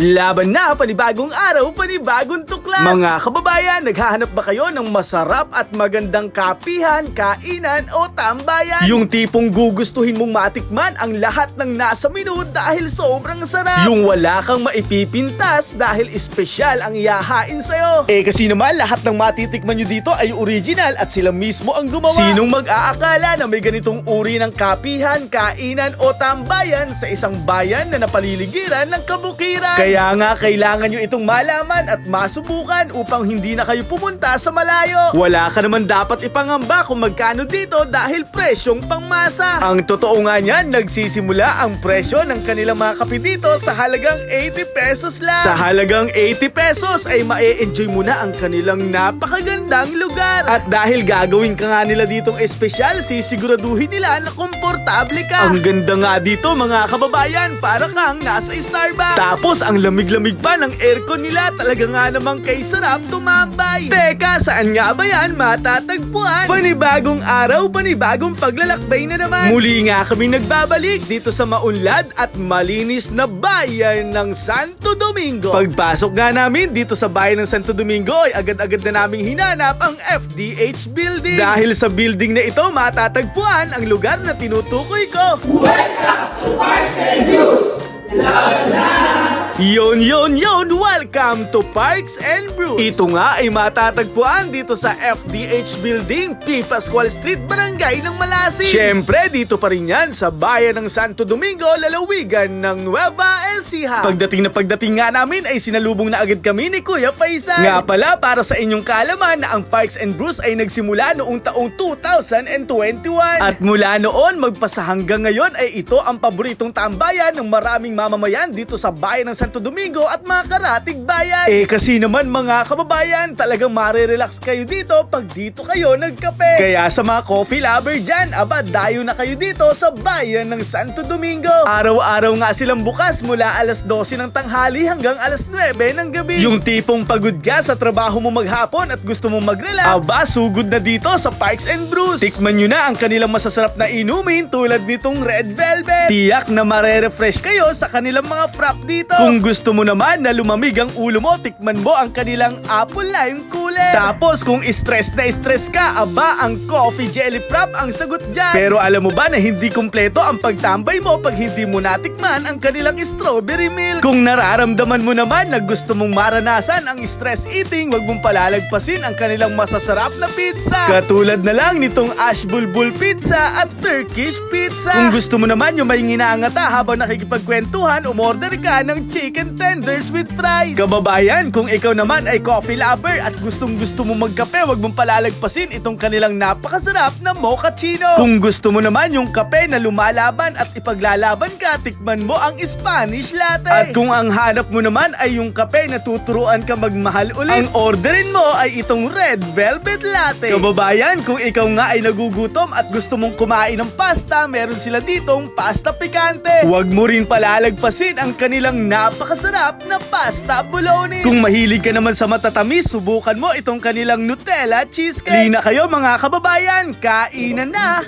Laban na, panibagong araw, panibagong tuklas! Mga kababayan, naghahanap ba kayo ng masarap at magandang kapihan, kainan o tambayan? Yung tipong gugustuhin mong matikman ang lahat ng nasa menu dahil sobrang sarap. Yung wala kang maipipintas dahil espesyal ang iyahain sa'yo. Eh kasi naman, lahat ng matitikman nyo dito ay original at sila mismo ang gumawa. Sinong mag-aakala na may ganitong uri ng kapihan, kainan o tambayan sa isang bayan na napaliligiran ng kabukiran? Kaya nga kailangan nyo itong malaman at masubukan upang hindi na kayo pumunta sa malayo. Wala ka naman dapat ipangamba kung magkano dito dahil presyong pangmasa. Ang totoo nga niyan, nagsisimula ang presyo ng kanilang mga kape dito sa halagang 80 pesos lang. Sa halagang 80 pesos ay ma-enjoy mo na ang kanilang napakagandang lugar. At dahil gagawin ka nga nila ditong espesyal, sisiguraduhin nila na komportable ka. Ang ganda nga dito mga kababayan, para kang nasa Starbucks. Tapos ang lamig-lamig pa ng aircon nila, talaga nga namang kay sarap tumambay. Teka, saan nga ba yan matatagpuan? Panibagong araw, panibagong paglalakbay na naman. Muli nga kami nagbabalik dito sa maunlad at malinis na bayan ng Santo Domingo. Pagpasok nga namin dito sa bayan ng Santo Domingo ay agad-agad na naming hinanap ang FDH building. Dahil sa building na ito matatagpuan ang lugar na tinutukoy ko. Yon, yon, yon! Welcome to Parks and Brews! Ito nga ay matatagpuan dito sa FDH Building, P. Pascual Street, Barangay ng Malasin. Siyempre, dito pa rin yan sa bayan ng Santo Domingo, lalawigan ng Nueva Ecija. Pagdating na pagdating nga namin ay sinalubong na agad kami ni Kuya Faisal. Nga pala, para sa inyong kaalaman na ang Parks and Brews ay nagsimula noong taong 2021. At mula noon, magpasa hanggang ngayon ay ito ang paboritong tambayan ng maraming mamamayan dito sa bayan ng Santo Domingo at mga karatig bayan. Eh kasi naman mga kababayan, talagang marirelax kayo dito pag dito kayo nagkape. Kaya sa mga coffee lover dyan, aba dayo na kayo dito sa bayan ng Santo Domingo. Araw-araw nga silang bukas mula alas 12 ng tanghali hanggang alas 9 ng gabi. Yung tipong pagod ka sa trabaho mo maghapon at gusto mo mag-relax, aba sugod na dito sa Parks and Brews. Tikman nyo na ang kanilang masasarap na inumin tulad nitong Red Velvet. Tiyak na marerefresh kayo sa kanilang mga frap dito. Kung gusto mo naman na lumamig ang ulo mo, tikman mo ang kanilang apple lime cooler. Tapos kung stress na stress ka, aba ang coffee jelly frap ang sagot dyan. Pero alam mo ba na hindi kumpleto ang pagtambay mo pag hindi mo natikman ang kanilang strawberry milk? Kung nararamdaman mo naman na gusto mong maranasan ang stress eating, wag mong palalagpasin ang kanilang masasarap na pizza. Katulad na lang nitong ash bulbul pizza at Turkish pizza. Kung gusto mo naman yung may nginangata habang nakikipagkwentuhan, umorder ka ng chicken tenders with fries. Kababayan, kung ikaw naman ay coffee lover at gustong gusto mo magkape, wag mong palalagpasin itong kanilang napakasarap na mochaccino. Kung gusto mo naman yung kape na lumalaban at ipaglalaban ka, tikman mo ang Spanish latte. At kung ang hanap mo naman ay yung kape na tuturuan ka magmahal ulit, ang orderin mo ay itong red velvet latte. Kababayan, kung ikaw nga ay nagugutom at gusto mong kumain ng pasta, meron sila ditong pasta pikante. Huwag mo rin palalagpasin ang kanilang napakasarap na pasta bolognese. Kung mahilig ka naman sa matatamis, subukan mo itong kanilang Nutella cheesecake. Lina kayo mga kababayan, kainan na!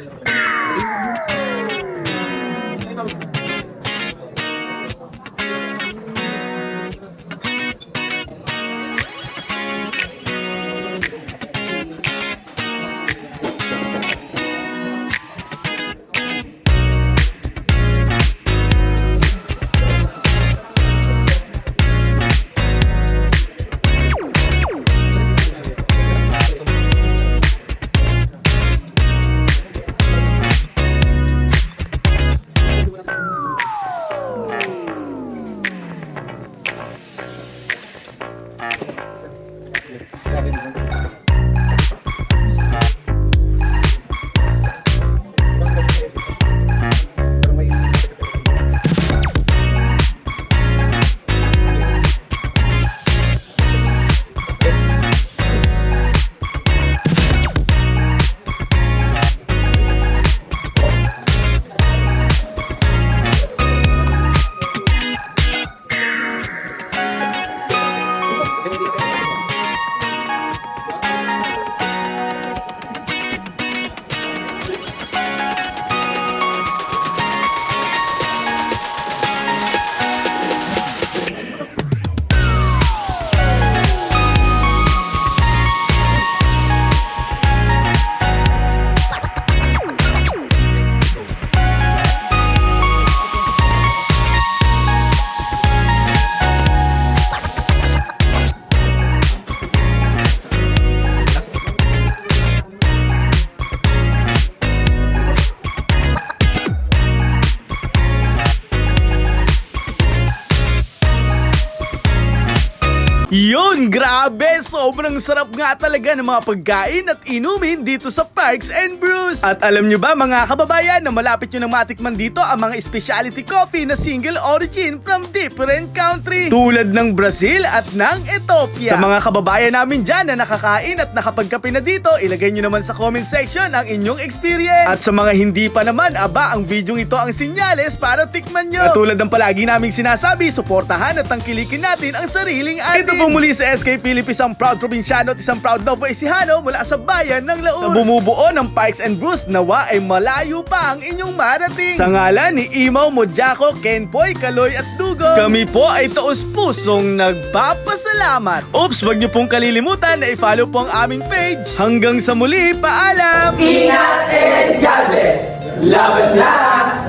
Yun, grabe! Sobrang sarap nga talaga ng mga pagkain at inumin dito sa Parks and Brews. At alam nyo ba mga kababayan na malapit nyo nang matikman dito ang mga specialty coffee na single origin from different country. Tulad ng Brazil at ng Ethiopia. Sa mga kababayan namin dyan na nakakain at nakapagkape na dito, ilagay nyo naman sa comment section ang inyong experience. At sa mga hindi pa naman, aba, ang video ito ang sinyales para tikman nyo. At tulad ng palagi naming sinasabi, suportahan at tangkilikin natin ang sariling atin. Ito po muli sa SK Philippines, ang proud probinsyano at isang proud Novo Ecijano mula sa bayan ng Laon. Na bumubuo ng Pikes and Bruce, nawa ay malayo pa ang inyong marating. Sa ngalan ni Imaw Mojako, Kenpoy, Kaloy at Dugo, kami po ay taos pusong nagpapasalamat. Oops, wag niyo pong kalilimutan na i-follow po ang aming page. Hanggang sa muli, paalam! Ingat and God bless. Laban na!